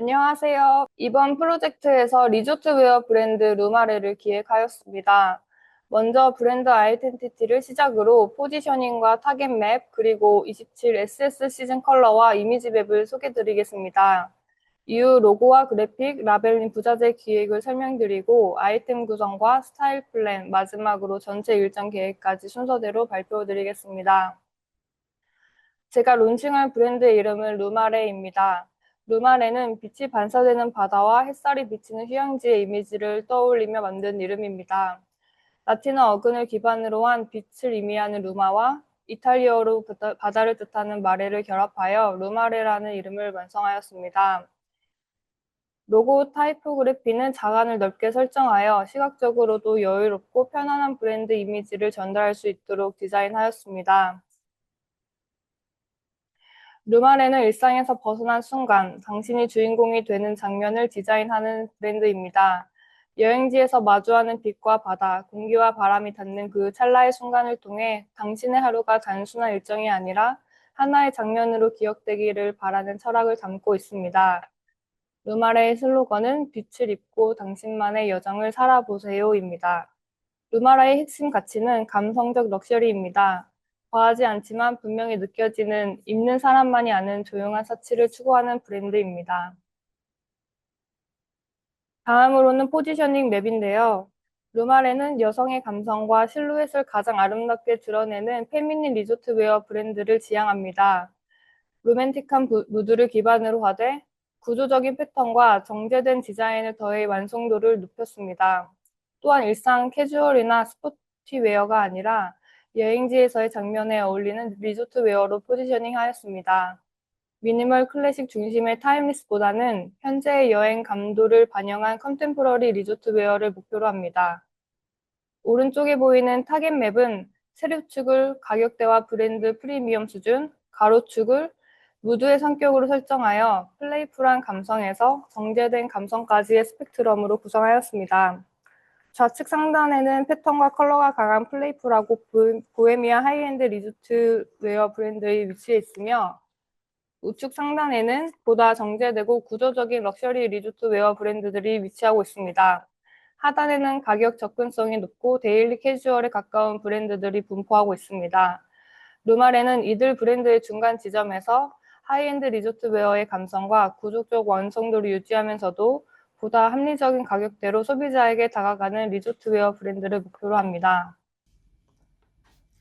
안녕하세요. 이번 프로젝트에서 리조트웨어 브랜드 루마레를 기획하였습니다. 먼저 브랜드 아이덴티티를 시작으로 포지셔닝과 타겟 맵, 그리고 27 SS 시즌 컬러와 이미지 맵을 소개드리겠습니다. 이후 로고와 그래픽, 라벨링 부자재 기획을 설명드리고 아이템 구성과 스타일 플랜, 마지막으로 전체 일정 계획까지 순서대로 발표드리겠습니다. 제가 론칭할 브랜드의 이름은 루마레입니다. 루마레는 빛이 반사되는 바다와 햇살이 비치는 휴양지의 이미지를 떠올리며 만든 이름입니다. 라틴어 어근을 기반으로 한 빛을 의미하는 루마와 이탈리아어로 바다를 뜻하는 마레를 결합하여 루마레라는 이름을 완성하였습니다. 로고 타이포그래피는 자간을 넓게 설정하여 시각적으로도 여유롭고 편안한 브랜드 이미지를 전달할 수 있도록 디자인하였습니다. 루마레는 일상에서 벗어난 순간, 당신이 주인공이 되는 장면을 디자인하는 브랜드입니다. 여행지에서 마주하는 빛과 바다, 공기와 바람이 닿는 그 찰나의 순간을 통해 당신의 하루가 단순한 일정이 아니라 하나의 장면으로 기억되기를 바라는 철학을 담고 있습니다. 루마레의 슬로건은 빛을 입고 당신만의 여정을 살아보세요입니다. 루마라의 핵심 가치는 감성적 럭셔리입니다. 과하지 않지만 분명히 느껴지는 입는 사람만이 아는 조용한 사치를 추구하는 브랜드입니다. 다음으로는 포지셔닝 맵인데요. 루마레는 여성의 감성과 실루엣을 가장 아름답게 드러내는 페미닌 리조트 웨어 브랜드를 지향합니다. 로맨틱한 무드를 기반으로 하되 구조적인 패턴과 정제된 디자인을 더해 완성도를 높였습니다. 또한 일상 캐주얼이나 스포티웨어가 아니라 여행지에서의 장면에 어울리는 리조트 웨어로 포지셔닝 하였습니다. 미니멀 클래식 중심의 타임리스보다는 현재의 여행 감도를 반영한 컨템포러리 리조트 웨어를 목표로 합니다. 오른쪽에 보이는 타겟 맵은 세류축을 가격대와 브랜드 프리미엄 수준, 가로축을 무드의 성격으로 설정하여 플레이풀한 감성에서 정제된 감성까지의 스펙트럼으로 구성하였습니다. 좌측 상단에는 패턴과 컬러가 강한 플레이풀하고 보헤미아 하이엔드 리조트 웨어 브랜드의 위치해 있으며 우측 상단에는 보다 정제되고 구조적인 럭셔리 리조트 웨어 브랜드들이 위치하고 있습니다. 하단에는 가격 접근성이 높고 데일리 캐주얼에 가까운 브랜드들이 분포하고 있습니다. 루마레는 이들 브랜드의 중간 지점에서 하이엔드 리조트 웨어의 감성과 구조적 완성도를 유지하면서도 보다 합리적인 가격대로 소비자에게 다가가는 리조트웨어 브랜드를 목표로 합니다.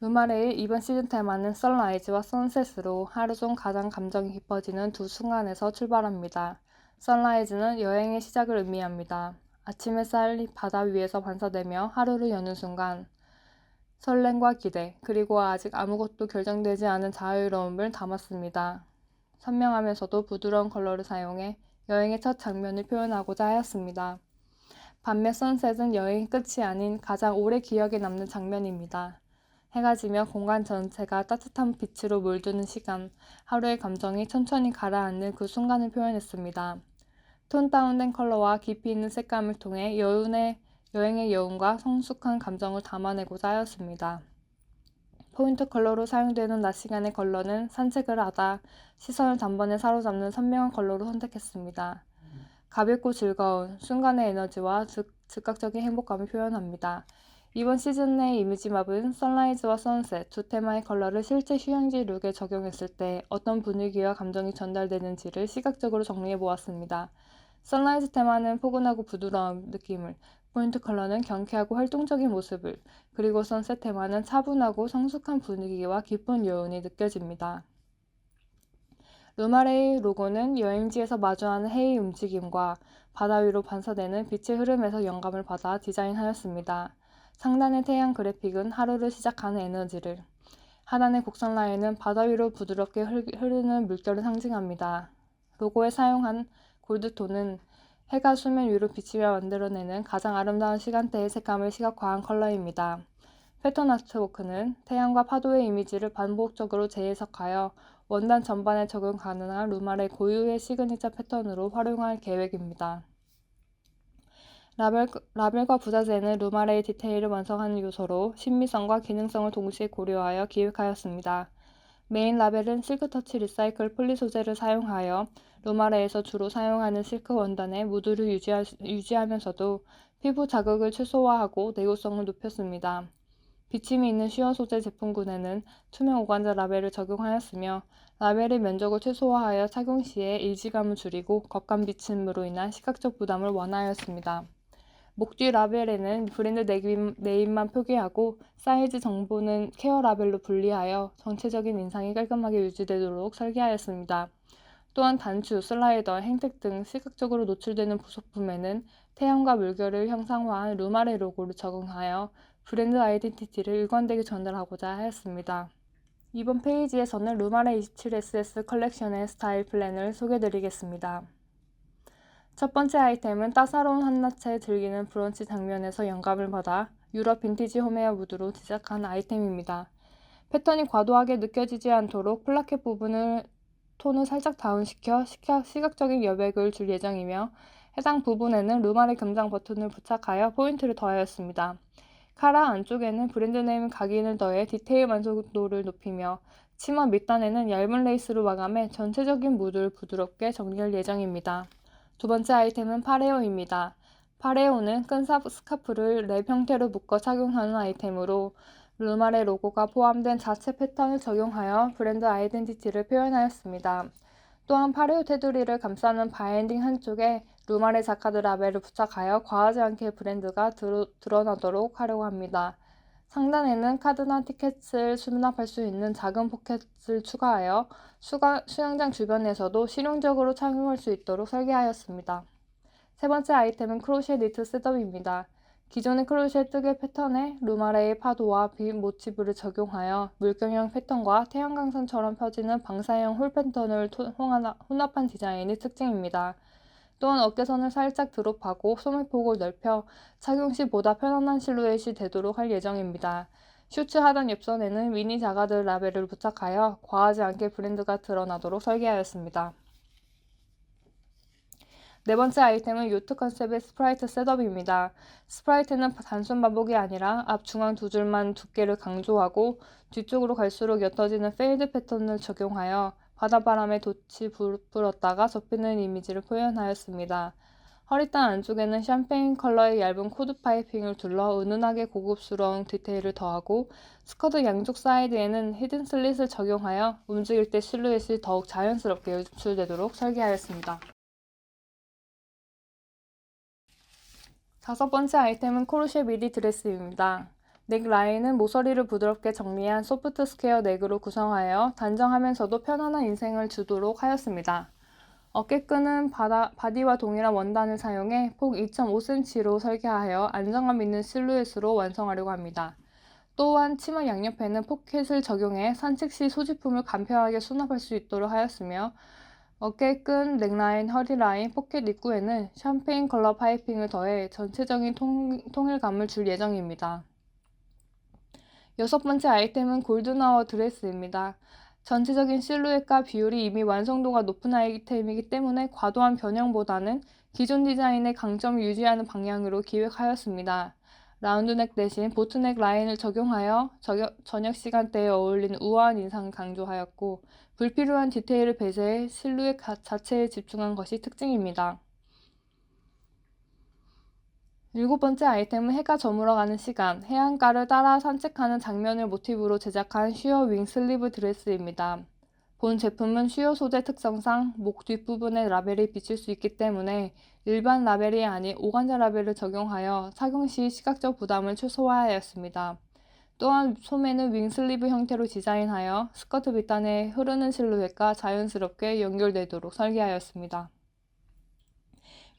루마레의 이번 시즌 테마는 선라이즈와 선셋으로 하루 중 가장 감정이 깊어지는 두 순간에서 출발합니다. 선라이즈는 여행의 시작을 의미합니다. 아침 햇살이 바다 위에서 반사되며 하루를 여는 순간 설렘과 기대, 그리고 아직 아무것도 결정되지 않은 자유로움을 담았습니다. 선명하면서도 부드러운 컬러를 사용해 여행의 첫 장면을 표현하고자 하였습니다. 반면 선셋은 여행의 끝이 아닌 가장 오래 기억에 남는 장면입니다. 해가 지며 공간 전체가 따뜻한 빛으로 물드는 시간, 하루의 감정이 천천히 가라앉는 그 순간을 표현했습니다. 톤 다운된 컬러와 깊이 있는 색감을 통해 여운의, 여행의 여운과 성숙한 감정을 담아내고자 하였습니다. 포인트 컬러로 사용되는 낮 시간의 컬러는 산책을 하다 시선을 단번에 사로잡는 선명한 컬러로 선택했습니다. 가볍고 즐거운 순간의 에너지와 즉, 즉각적인 행복감을 표현합니다. 이번 시즌의 이미지 맵은 선라이즈와 선셋 두 테마의 컬러를 실제 휴양지 룩에 적용했을 때 어떤 분위기와 감정이 전달되는지를 시각적으로 정리해 보았습니다. 선라이즈 테마는 포근하고 부드러운 느낌을, 포인트 컬러는 경쾌하고 활동적인 모습을, 그리고 선셋 테마는 차분하고 성숙한 분위기와 깊은 여운이 느껴집니다. 루마레이 로고는 여행지에서 마주하는 해의 움직임과 바다 위로 반사되는 빛의 흐름에서 영감을 받아 디자인하였습니다. 상단의 태양 그래픽은 하루를 시작하는 에너지를, 하단의 곡선 라인은 바다 위로 부드럽게 흐르는 물결을 상징합니다. 로고에 사용한 골드톤은 해가 수면 위로 비치며 만들어내는 가장 아름다운 시간대의 색감을 시각화한 컬러입니다. 패턴 아트워크는 태양과 파도의 이미지를 반복적으로 재해석하여 원단 전반에 적용 가능한 루말의 고유의 시그니처 패턴으로 활용할 계획입니다. 라벨, 라벨과 부자재는 루마레의 디테일을 완성하는 요소로 신미성과 기능성을 동시에 고려하여 기획하였습니다. 메인 라벨은 실크터치 리사이클 폴리 소재를 사용하여 루마레에서 주로 사용하는 실크 원단의 무드를 유지하, 유지하면서도 피부 자극을 최소화하고 내구성을 높였습니다. 비침이 있는 쉬어 소재 제품군에는 투명 오간자 라벨을 적용하였으며 라벨의 면적을 최소화하여 착용 시에 일지감을 줄이고 겉감 비침으로 인한 시각적 부담을 완화하였습니다. 목 뒤 라벨에는 브랜드 네임- 네임만 표기하고 사이즈 정보는 케어 라벨로 분리하여 전체적인 인상이 깔끔하게 유지되도록 설계하였습니다. 또한 단추, 슬라이더, 행택 등 시각적으로 노출되는 부속품에는 태양과 물결을 형상화한 루마레 로고를 적용하여 브랜드 아이덴티티를 일관되게 전달하고자 하였습니다. 이번 페이지에서는 루마레 27SS 컬렉션의 스타일 플랜을 소개드리겠습니다. 첫 번째 아이템은 따사로운 한낮에 즐기는 브런치 장면에서 영감을 받아 유럽 빈티지 홈웨어 무드로 제작한 아이템입니다. 패턴이 과도하게 느껴지지 않도록 플라켓 부분을 톤을 살짝 다운시켜 시각- 시각적인 여백을 줄 예정이며 해당 부분에는 루마레 금장 버튼을 부착하여 포인트를 더하였습니다. 카라 안쪽에는 브랜드 네임 각인을 더해 디테일 만족도를 높이며 치마 밑단에는 얇은 레이스로 마감해 전체적인 무드를 부드럽게 정리할 예정입니다. 두 번째 아이템은 파레오입니다. 파레오는 끈 사- 스카프를 랩 형태로 묶어 착용하는 아이템으로 루마레 로고가 포함된 자체 패턴을 적용하여 브랜드 아이덴티티를 표현하였습니다. 또한 파레오 테두리를 감싸는 바인딩 한쪽에 루마레 자카드 라벨을 부착하여 과하지 않게 브랜드가 드러, 드러나도록 하려고 합니다. 상단에는 카드나 티켓을 수납할 수 있는 작은 포켓을 추가하여 수가, 수영장 주변에서도 실용적으로 착용할 수 있도록 설계하였습니다. 세 번째 아이템은 크로셰 니트 셋업입니다. 기존의 크로셰 뜨개 패턴에 루마레의 파도와 빛 모티브를 적용하여 물결형 패턴과 태양광선처럼 펴지는 방사형 홀 패턴을 혼합한 디자인이 특징입니다. 또한 어깨선을 살짝 드롭하고 소매 폭을 넓혀 착용 시 보다 편안한 실루엣이 되도록 할 예정입니다. 슈트 하단 옆선에는 미니 자가드 라벨을 부착하여 과하지 않게 브랜드가 드러나도록 설계하였습니다. 네 번째 아이템은 요트 컨셉의 스프라이트 셋업입니다. 스프라이트는 단순 반복이 아니라 앞 중앙 두 줄만 두께를 강조하고 뒤쪽으로 갈수록 옅어지는 페이드 패턴을 적용하여 바닷바람에 돛이 불- 불었다가 접히는 이미지를 표현하였습니다. 허리단 안쪽에는 샴페인 컬러의 얇은 코드 파이핑을 둘러 은은하게 고급스러운 디테일을 더하고 스커트 양쪽 사이드에는 히든 슬릿을 적용하여 움직일 때 실루엣이 더욱 자연스럽게 연출되도록 설계하였습니다. 다섯 번째 아이템은 코르쉐 미디 드레스입니다. 넥 라인은 모서리를 부드럽게 정리한 소프트 스퀘어 넥으로 구성하여 단정하면서도 편안한 인생을 주도록 하였습니다. 어깨끈은 바다, 바디와 동일한 원단을 사용해 폭 2.5cm로 설계하여 안정감 있는 실루엣으로 완성하려고 합니다. 또한 치마 양옆에는 포켓을 적용해 산책 시 소지품을 간편하게 수납할 수 있도록 하였으며 어깨끈, 넥라인, 허리라인, 포켓 입구에는 샴페인 컬러 파이핑을 더해 전체적인 통, 통일감을 줄 예정입니다. 여섯 번째 아이템은 골든아워 드레스입니다. 전체적인 실루엣과 비율이 이미 완성도가 높은 아이템이기 때문에 과도한 변형보다는 기존 디자인의 강점을 유지하는 방향으로 기획하였습니다. 라운드넥 대신 보트넥 라인을 적용하여 저녁, 시간대에 어울리는 우아한 인상을 강조하였고 불필요한 디테일을 배제해 실루엣 가- 자체에 집중한 것이 특징입니다. 일곱 번째 아이템은 해가 저물어 가는 시간, 해안가를 따라 산책하는 장면을 모티브로 제작한 쉬어 윙 슬리브 드레스입니다. 본 제품은 쉬어 소재 특성상 목 뒷부분에 라벨이 비칠 수 있기 때문에 일반 라벨이 아닌 오간자 라벨을 적용하여 착용 시 시각적 부담을 최소화하였습니다. 또한 소매는 윙 슬리브 형태로 디자인하여 스커트 밑단에 흐르는 실루엣과 자연스럽게 연결되도록 설계하였습니다.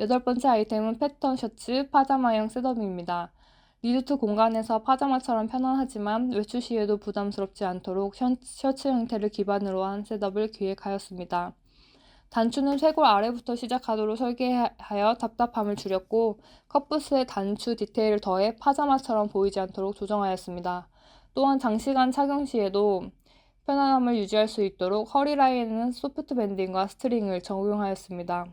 여덟 번째 아이템은 패턴 셔츠 파자마형 셋업입니다. 리조트 공간에서 파자마처럼 편안하지만 외출 시에도 부담스럽지 않도록 셔- 셔츠 형태를 기반으로 한 셋업을 기획하였습니다. 단추는 쇄골 아래부터 시작하도록 설계하여 답답함을 줄였고 컵부스에 단추 디테일을 더해 파자마처럼 보이지 않도록 조정하였습니다. 또한 장시간 착용 시에도 편안함을 유지할 수 있도록 허리 라인에는 소프트 밴딩과 스트링을 적용하였습니다.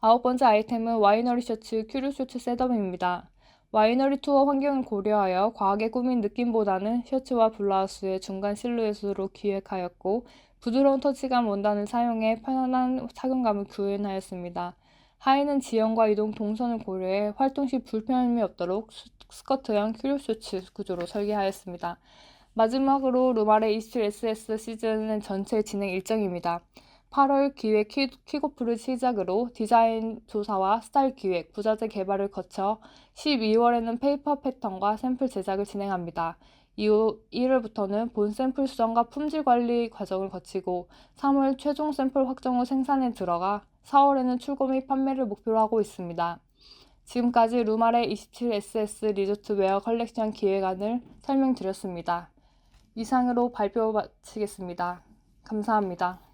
아홉 번째 아이템은 와이너리 셔츠 큐르 셔츠 셋업입니다. 와이너리 투어 환경을 고려하여 과하게 꾸민 느낌보다는 셔츠와 블라우스의 중간 실루엣으로 기획하였고 부드러운 터치감 원단을 사용해 편안한 착용감을 구현하였습니다. 하의는 지형과 이동 동선을 고려해 활동 시 불편함이 없도록 스- 스커트형 큐로셔츠 구조로 설계하였습니다. 마지막으로 루말의 27SS 시즌은 전체 진행 일정입니다. 8월 기획 키- 킥오프를 시작으로 디자인 조사와 스타일 기획, 부자재 개발을 거쳐 12월에는 페이퍼 패턴과 샘플 제작을 진행합니다. 이후 1월부터는 본 샘플 수정과 품질 관리 과정을 거치고 3월 최종 샘플 확정 후 생산에 들어가 4월에는 출고 및 판매를 목표로 하고 있습니다. 지금까지 루말의 27SS 리조트 웨어 컬렉션 기획안을 설명드렸습니다. 이상으로 발표 마치겠습니다. 감사합니다.